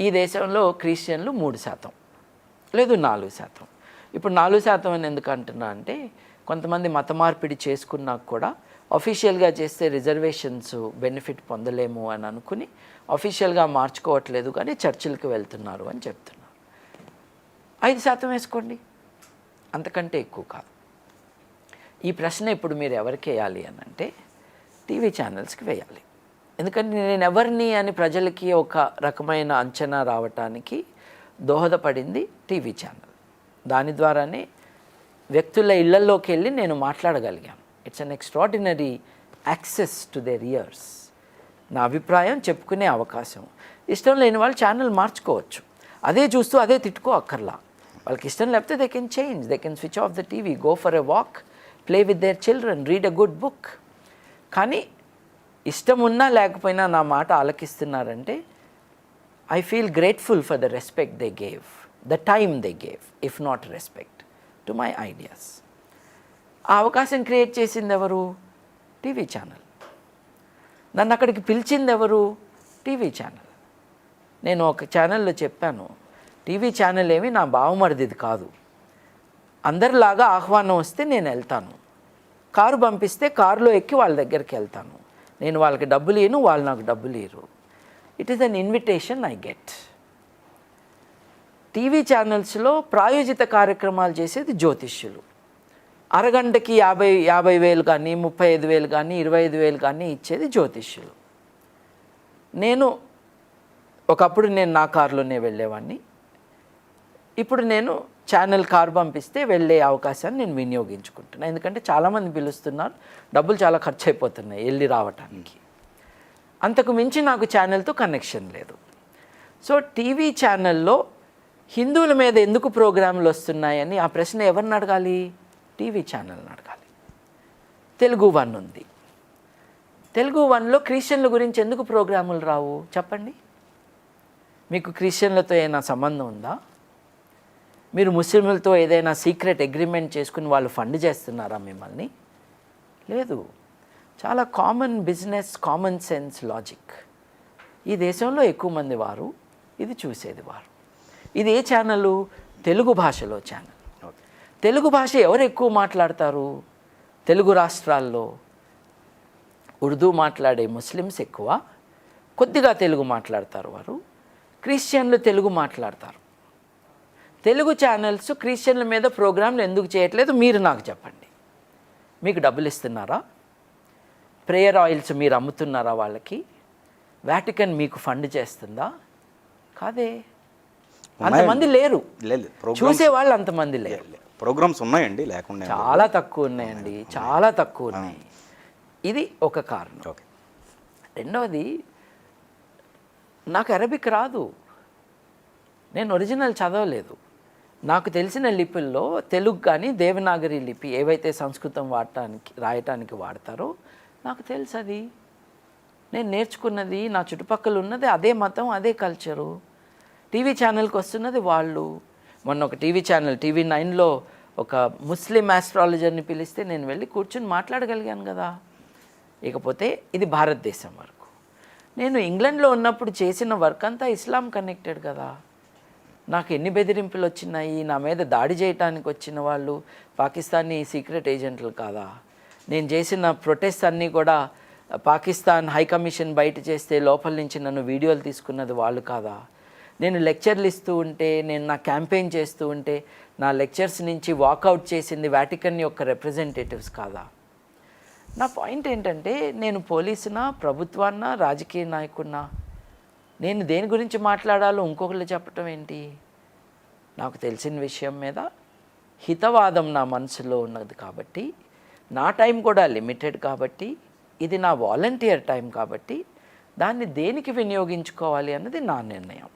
ఈ దేశంలో క్రిస్టియన్లు మూడు శాతం లేదు నాలుగు శాతం. ఇప్పుడు నాలుగు శాతం అని ఎందుకు అంటున్నా అంటే కొంతమంది మత మార్పిడి చేసుకున్నా కూడా అఫీషియల్గా చేస్తే రిజర్వేషన్స్ బెనిఫిట్ పొందలేము అని అనుకుని అఫీషియల్గా మార్చుకోవట్లేదు కానీ చర్చిలకు వెళ్తున్నారు అని చెప్తున్నారు. ఐదు శాతం వేసుకోండి. అంతకంటే ఎక్కువ కాదు. ఈ ప్రశ్న ఇప్పుడు మీరు ఎవరికి వేయాలి అని అంటే టీవీ ఛానల్స్కి వేయాలి. ఎందుకంటే నేను ఎవరిని అని ప్రజలకి ఒక రకమైన అంచనా రావటానికి దోహదపడింది టీవీ ఛానల్. దాని ద్వారానే వ్యక్తుల ఇళ్ళలోకి వెళ్ళి నేను మాట్లాడగలిగాను. It's an extraordinary access to their ears నా అభిప్రాయం చెప్పుకునే అవకాశం. ఇష్టం లేని వాళ్ళు ఛానల్ మార్చుకోవచ్చు. అదే చూస్తూ అదే తిట్టుకో అక్కర్లా. వాళ్ళకి ఇష్టం లేకపోతే they can change they can switch off the TV go for a walk play with their children read a good book కానీ ఇష్టం ఉన్నా లేకపోయినా నా మాట ఆలకిస్తున్నారంటే I feel grateful for the respect they gave the time they gave if not respect to my ideas ఆ అవకాశం create చేసింది ఎవరు టీవీ ఛానల్ నన్ను అక్కడికి పిలిచింది ఎవరు టీవీ ఛానల్ నేను ఒక ఛానల్లో చెప్పాను టీవీ ఛానల్ ఏమి నా బావమరిదిది కాదు. అందరిలాగా ఆహ్వానం వస్తే నేను వెళ్తాను. కారు పంపిస్తే కారులో ఎక్కి వాళ్ళ దగ్గరికి వెళ్తాను. నేను వాళ్ళకి డబ్బులు ఇయ్యను వాళ్ళు నాకు డబ్బులు ఇయ్యరు it is an invitation I get TV ఛానల్స్లో ప్రాయోజిత కార్యక్రమాలు చేసేది జ్యోతిష్యులు. అరగంటకి యాభై యాభై వేలు కానీ ముప్పై ఐదు వేలు కానీ ఇరవై ఐదు వేలు కానీ ఇచ్చేది జ్యోతిష్యులు. నేను ఒకప్పుడు నేను నా కారులోనే వెళ్ళేవాడిని ఇప్పుడు నేను ఛానల్ కారు పంపిస్తే వెళ్ళే అవకాశాన్ని నేను వినియోగించుకుంటున్నాను ఎందుకంటే చాలామంది పిలుస్తున్నారు డబ్బులు చాలా ఖర్చు అయిపోతున్నాయి వెళ్ళి రావటానికి. అంతకు మించి నాకు ఛానల్తో కనెక్షన్ లేదు. సో టీవీ ఛానల్లో హిందువుల మీద ఎందుకు ప్రోగ్రాంలు వస్తున్నాయని ఆ ప్రశ్న ఎవరిని అడగాలి? టీవీ ఛానల్ని అడగాలి. తెలుగు వన్ ఉంది. తెలుగు వన్లో క్రిస్టియన్ల గురించి ఎందుకు ప్రోగ్రాములు రావు? చెప్పండి. మీకు క్రిస్టియన్లతో ఏమైనా సంబంధం ఉందా? మీరు ముస్లింలతో ఏదైనా సీక్రెట్ అగ్రిమెంట్ చేసుకుని వాళ్ళు ఫండ్ చేస్తున్నారా మిమ్మల్ని? లేదు. చాలా common business common sense logic. ఈ దేశంలో ఎక్కువ మంది వారు ఇది చూసేది వారు. ఇది ఏ ఛానల్? తెలుగు భాషలో ఛానల్. తెలుగు భాష ఎవరు ఎక్కువ మాట్లాడతారు? తెలుగు రాష్ట్రాల్లో ఉర్దూ మాట్లాడే ముస్లిమ్స్ ఎక్కువ. కొద్దిగా తెలుగు మాట్లాడతారు వారు. క్రిస్టియన్లు తెలుగు మాట్లాడతారు. తెలుగు ఛానల్స్ క్రిస్టియన్ల మీద ప్రోగ్రాంలు ఎందుకు చేయట్లేదు? మీరు నాకు చెప్పండి. మీకు డబ్బులు ఇస్తున్నారా? ప్రేయర్ ఆయిల్స్ మీరు అమ్ముతున్నారా వాళ్ళకి? వాటికన్ మీకు ఫండ్ చేస్తుందా? కాదే. అంతమంది లేరు. చూసే వాళ్ళు అంతమంది లేరు. ప్రోగ్రామ్స్ ఉన్నాయండి లేకుండా. చాలా తక్కువ ఉన్నాయండి చాలా తక్కువ ఉన్నాయి. ఇది ఒక కారణం. ఓకే. రెండవది నాకు అరబిక్ రాదు. నేను ఒరిజినల్ చదవలేదు. నాకు తెలిసిన లిపిల్లో తెలుగు కానీ దేవనాగరి లిపి ఏవైతే సంస్కృతం వాడటానికి రాయటానికి వాడతారో నాకు తెలుసు అది. నేను నేర్చుకున్నది నా చుట్టుపక్కల ఉన్నది అదే మతం అదే కల్చరు టీవీ ఛానల్కి వస్తున్నది వాళ్ళు. మొన్న ఒక టీవీ ఛానల్ టీవీ నైన్లో ఒక ముస్లిం ఆస్ట్రాలజర్ని పిలిస్తే నేను వెళ్ళి కూర్చుని మాట్లాడగలిగాను కదా. ఇకపోతే ఇది భారతదేశం వరకు. నేను ఇంగ్లాండ్లో ఉన్నప్పుడు చేసిన వర్క్ అంతా ఇస్లాం కనెక్టెడ్ కదా. నాకు ఎన్ని బెదిరింపులు వచ్చినాయి నా మీద దాడి చేయటానికి వచ్చిన వాళ్ళు పాకిస్తానీ సీక్రెట్ ఏజెంట్లు కాదా? నేను చేసిన ప్రొటెస్ట్ అన్నీ కూడా పాకిస్తాన్ హై కమిషన్ బయట చేస్తే లోపల నుంచి నన్ను వీడియోలు తీసుకున్నది వాళ్ళు కాదా? నేను లెక్చర్లు ఇస్తూ ఉంటే నేను నా క్యాంపెయిన్ చేస్తూ ఉంటే నా లెక్చర్స్ నుంచి వాకౌట్ చేసింది వాటికన్ యొక్క రిప్రజెంటేటివ్స్ కాదా? నా పాయింట్ ఏంటంటే నేను పోలీసునా ప్రభుత్వాన్నా రాజకీయ నాయకున్నా నేను దేని గురించి మాట్లాడాలో ఇంకొకళ్ళు చెప్పటం ఏంటి? నాకు తెలిసిన విషయం మీద హితవాదం నా మనసులో ఉన్నది కాబట్టి నా టైం కూడా లిమిటెడ్ కాబట్టి ఇది నా వాలంటీర్ టైం కాబట్టి దాన్ని దేనికి వినియోగించుకోవాలి అన్నది నా నిర్ణయం.